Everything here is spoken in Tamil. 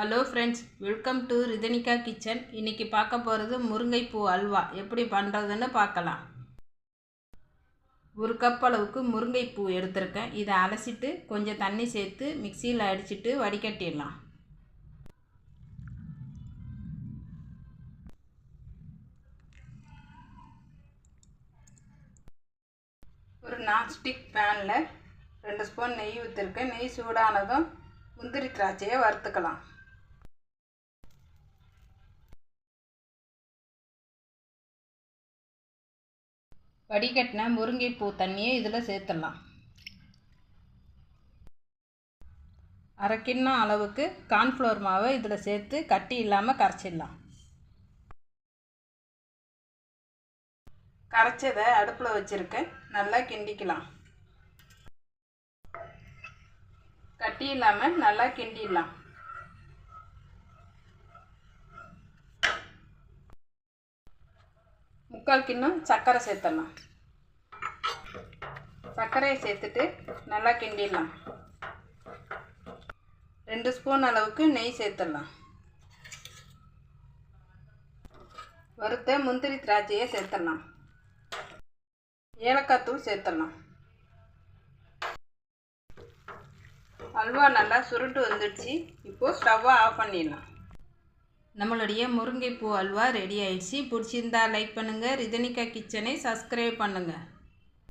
Hello friends welcome to Rithanika kitchen இன்றைக்கி பார்க்க போகிறது முருங்கைப்பூ அல்வா. எப்படி பண்ணுறதுன்னு பார்க்கலாம். ஒரு கப் அளவுக்கு முருங்கைப்பூ எடுத்திருக்கேன். இதை அலசிட்டு கொஞ்சம் தண்ணி சேர்த்து மிக்சியில் அடிச்சுட்டு வடிகட்டிடலாம். ஒரு நான்ஸ்டிக் பேனில் ரெண்டு ஸ்பூன் நெய் ஊற்றிருக்கேன் நெய் சூடானதும் முந்திரி திராட்சையை வறுத்துக்கலாம். வடிகட்டின முருங்கைப்பூ தண்ணியை இதில் சேர்த்துடலாம். அரை கிண்ணம் அளவுக்கு கார்ன்ஃப்ளவர் மாவை இதில் சேர்த்து கட்டி இல்லாமல் கரைச்சிடலாம். கரைச்சதை அடுப்பில் வச்சுருக்கேன். நல்லா கிண்டிக்கலாம். கட்டி இல்லாமல் நல்லா கிண்டிடலாம். முக்கால் கிண்ணம் சர்க்கரை சேர்த்துடலாம் சர்க்கரையை சேர்த்துட்டு நல்லா கிண்டிடலாம். ரெண்டு ஸ்பூன் அளவுக்கு நெய் சேர்த்துடலாம். வறுத்த முந்திரி திராட்சையை சேர்த்துடலாம். ஏலக்காய் தூள் சேர்த்துடலாம். அல்வா நல்லா சுருட்டு வந்துடுச்சு. இப்போது ஸ்டவ்வை ஆஃப் பண்ணிடலாம். நம்மளுடைய முருங்கைப்பூ அல்வா ரெடி ஆயிடுச்சு. பிடிச்சிருந்தா லைக் பண்ணுங்கள் ரிதனிகா கிச்சனை சப்ஸ்கிரைப் பண்ணுங்கள்